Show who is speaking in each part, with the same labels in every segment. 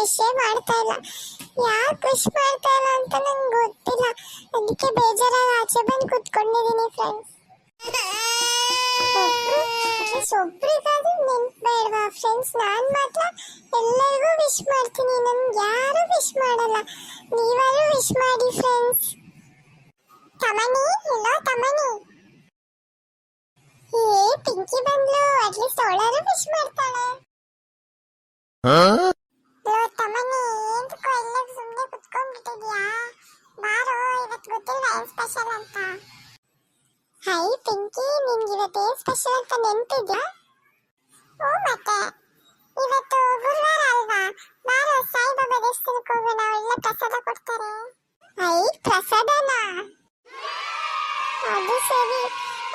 Speaker 1: ವಿಷಯ ಮಾಡ್ತಾ ಇಲ್ಲ. ಯಾಕೆ ವಿಶ್ ಮಾಡ್ತಾ ಇಲ್ಲ ಅಂತ ನಂಗೆ ಗೊತ್ತಿಲ್ಲ. ಅದಕ್ಕೆ ಬೇಜಾರಾಗಿ ಆಚೆ ಬಂದು ಕುತ್ಕೊಂಡಿದ್ದೀನಿ ಫ್ರೆಂಡ್ಸ್ ಒಬ್ರಿಗಾದ್ರೂ ನೆನ್ಪೇಡ್ವಾ ಫ್ರೆಂಡ್ಸ್ ನಾನು ಮಾತ್ರ ಎಲ್ಲರಿಗೂ ವಿಶ್ ಮಾಡ್ತೀನಿ. ನನ್ಗೆ ಯಾರು ವಿಶ್ ಮಾಡಲ್ಲ. ನೀವಾದ್ರೂ ವಿಶ್ ಮಾಡಿ ಫ್ರೆಂಡ್ಸ್ ತಮನಿ ಎಲ್ಲೋ ತಮನಿ. ಏ, ಪಿಂಕಿ ಬಂದ್ಲು. ಅಟ್ಲೀಸ್ಟ್ ಅವಳಾರು ವಿಶ್ ಮಾಡ್ತಾಳೆ. ಏನ್ ಸ್ಪೆಷಲ್ ಅಂತ? ಹೈ, ಪಿಂಕಿ, ನಿನ್ಗೆ ಇವತ್ತು ಏನ್ ಸ್ಪೆಷಲ್ ಅಂತ ನೆನ್ಪಿದ್ಯಾ? ಓ ಮತ್ತೆ. ಇವತ್ತು ಗುರುವಾರ ಅಲ್ವಾ? ಬಾರೋ, ಸಾಯಿಬಾಬಾ ದೇವಸ್ಥಾನಕ್ಕೆ ಹೋಗೋಣ, ಒಳ್ಳೆ ಪ್ರಸಾದ ಕೊಡ್ತಾರೆ. ಹೈ, ಪ್ರಸಾದನಾ? ಅದು ಸರಿ.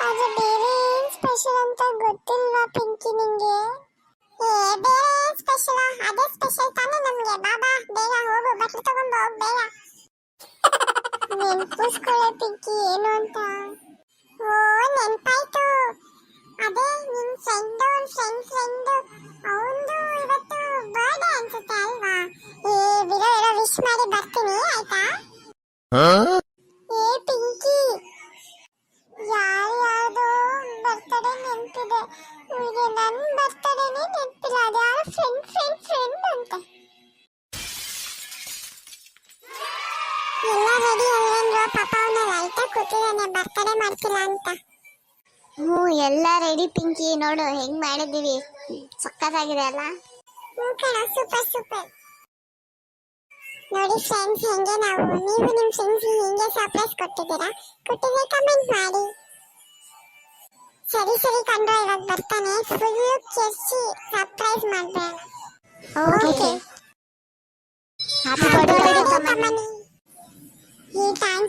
Speaker 1: ಅದು ಬೇರೆ ಏನ್ ಸ್ಪೆಷಲ್ ಅಂತ ಗೊತ್ತಿಲ್ವಾ ಪಿಂಕಿ ನಿಂಗೆ? ಏ, ಬೇರೆ ಏನ್ ಸ್ಪೆಷಲ್ ಅದೇ ಸ್ಪೆಷಲ್ ತಾನೇ ನಮ್ಗೆ. ಬಾಬಾ, ಬೇಗ ಹೋಗು ಬಟ್ಲು ತಗೊಂಡು ಹೋಗ್ ಬೇಗ. ನೆನ್ಪಿಸ್ಕೊಳ್ಳೆ ಪಿಂಕಿ ಏನು ಅಂತ? ಓ ನೆನಪಾಯ್ತು. ಅದೇ ನಿನ್ ಫ್ರೆಂಡ್ ಒಂದ್ ಫ್ರೆಂಡ್ ಫ್ರೆಂಡ್ ಅವಂದು ಇವತ್ತು ಬರ್ಡೇ ಅನ್ಸುತ್ತೆ ಅಲ್ವಾ? ಏ ವಿರೋ ಇರೋ ವಿಶ್ ಮಾಡಿ ಬರ್ತೀನಿ ಆಯ್ತಾ? ಏ ಪಿಂಕಿ. ಯಾರ್ಯಾರ್ದೋ ಬರ್ತಡೇ ನೆನಪಿದೆ. ಇವರಿಗೆ ನನ್ ಬರ್ತಡೇನೆ ನೆನಪಿಲ್ಲ. ಅದ್ಯಾರು ಫ್ರೆಂಡ್ ಫ್ರೆಂಡ್ ಫ್ರೆಂಡ್ ಅಂತ. ಎಲ್ಲ ರೆಡಿ ಅಲ್ವೇನ್ರೋ ಪಾಪ ಅವನ ಲೈಟಾಗಿ ಕೂತಿದ್ದಾನೆ ಬರ್ತಡೇ ಮಾಡ್ತಿಲ್ಲ ಅಂತ.
Speaker 2: ಹ್ಞೂ ಎಲ್ಲ ರೆಡಿ ಪಿಂಕಿ ನೋಡು ಹೆಂಗ್ ಮಾಡಿದೀವಿ ಸಕ್ಕತ್ತಾಗಿದೆ ಅಲ್ಲ?
Speaker 1: ಹ್ಞೂ ಕಣ ಸೂಪರ್ ಸೂಪರ್ ನೋಡಿ ಫ್ರೆಂಡ್ಸ್ ಹೆಂಗೆ ನಾವು ನೀವು ನಿಮ್ಮ ಫ್ರೆಂಡ್ಸ್ ಹೆಂಗೆ ಸರ್ಪ್ರೈಸ್ ಕೊಟ್ಟಿದ್ದೀರಾ? ಕೊಟ್ಟಿದ್ರೆ ಕಮೆಂಟ್ ಮಾಡಿ. ಸರಿ ಸರಿ ಕಂಡ್ರೆ ಇವಾಗ ಬರ್ತಾನೆ. ಫುಲ್ ಕೆರ್ಚಿ ಸರ್ಪ್ರೈಸ್ ಮಾಡ್ಬೇಡ
Speaker 2: ಓಕೆ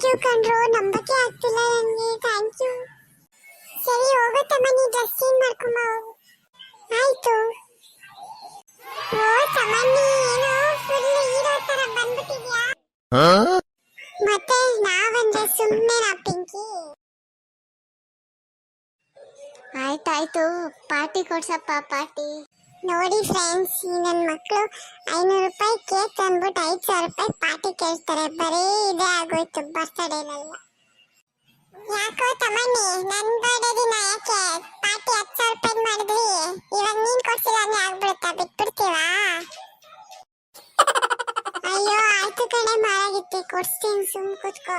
Speaker 1: ಥ್ಯಾಂಕ್ ಯು ಕಣ್ರು ನಂಬಕ್ಕೆ ಆಗ್ತಿಲ್ಲ ನನಗೆ ಥ್ಯಾಂಕ್ ಯು ಸರಿ ಹೋಗೋ ತಮ್ಮನಿ ಡ್ರೆಸ್ ಚೇಂಜ್ ಮಾಡ್ಕೊಂಬ? ಆಯ್ತು. ಓ ತಮ್ಮನಿ ಏನೋ ಫುಲ್ ಹೀರೋ ತರ ಬಂದ್ಬಿಟ್ಟಿದ್ಯಾ? ಮತ್ತೆ ನಾವಂದ್ರೆ ಸುಮ್ಮನೆ ನಾ ಪಿಂಕಿ.
Speaker 2: ಆಯ್ತಾಯ್ತು ಪಾರ್ಟಿ ಕೊಡ್ಸಪ್ಪ ಪಾರ್ಟಿ.
Speaker 1: ನೋಡಿ ಫ್ರೆಂಡ್ಸ್ ಈ ನನ್ನ ಮಕ್ಕಳು ಐನೂರು ರೂಪಾಯಿ ಕೇಕ್ ತಂದ್ಬಿಟ್ಟು ಐದು ಸಾವಿರ ರೂಪಾಯಿ ಪಾರ್ಟಿ ಕೇಳ್ತಾರೆ. ಬರೀ ಇದೇ ಆಗೋಯ್ತು ಬರ್ತಡೇನೆಲ್ಲ ಯಾಕೋ ತಮ್ಮಣ್ಣಿ ನನ್ನ ಬರ್ಡೇ ದಿನ ಯಾಕೆ ಪಾರ್ಟಿ ಹತ್ತು ಸಾವಿರ ರೂಪಾಯಿ ಮಾಡಿದ್ರಿ? ಇವಾಗ ನೀನ್ ಕೊಡ್ಸಿಲ್ಲ ಅಂದ್ರೆ ಆಗ್ಬಿಡುತ್ತಾ? ಬಿಟ್ಬಿಡ್ತೀವಾ? ಅಯ್ಯೋ, ಆಯ್ತು ಕಣೆ ಮಾಡಾಗಿತ್ತು ಕೊಡ್ಸ್ತೀನಿ ಸುಮ್ ಕೂತ್ಕೋ.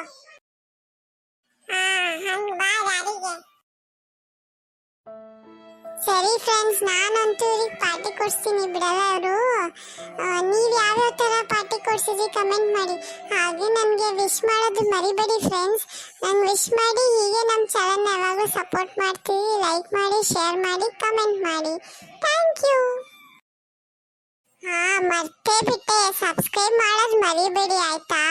Speaker 1: ಸರಿ ಫ್ರೆಂಡ್ಸ್ ನಾನಂತೂ ಇವ್ರಿಗೆ ಪಾರ್ಟಿ ಕೊಡ್ಸ್ತೀನಿ. ಬಿಡಲ್ಲ ಅವರು ನೀವು ಯಾವ್ಯಾವ ಥರ ಪಾರ್ಟಿ ಕೊಡ್ಸಿದ್ರಿ ಕಮೆಂಟ್ ಮಾಡಿ. ಹಾಗೆ ನನಗೆ ವಿಶ್ ಮಾಡೋದು ಮರಿಬೇಡಿ ಫ್ರೆಂಡ್ಸ್ ನಂಗೆ ವಿಶ್ ಮಾಡಿ ಹೀಗೆ ನಮ್ಮ ಚಾನಲ್ನ ಯಾವಾಗಲೂ ಸಪೋರ್ಟ್ ಮಾಡ್ತೀವಿ. ಲೈಕ್ ಮಾಡಿ ಶೇರ್ ಮಾಡಿ ಕಮೆಂಟ್ ಮಾಡಿ. ಥ್ಯಾಂಕ್ ಯು ಹಾ, ಮರ್ತೇ ಬಿಟ್ಟೆ. ಸಬ್ಸ್ಕ್ರೈಬ್ ಮಾಡೋದು ಮರಿಬೇಡಿ, ಆಯ್ತಾ?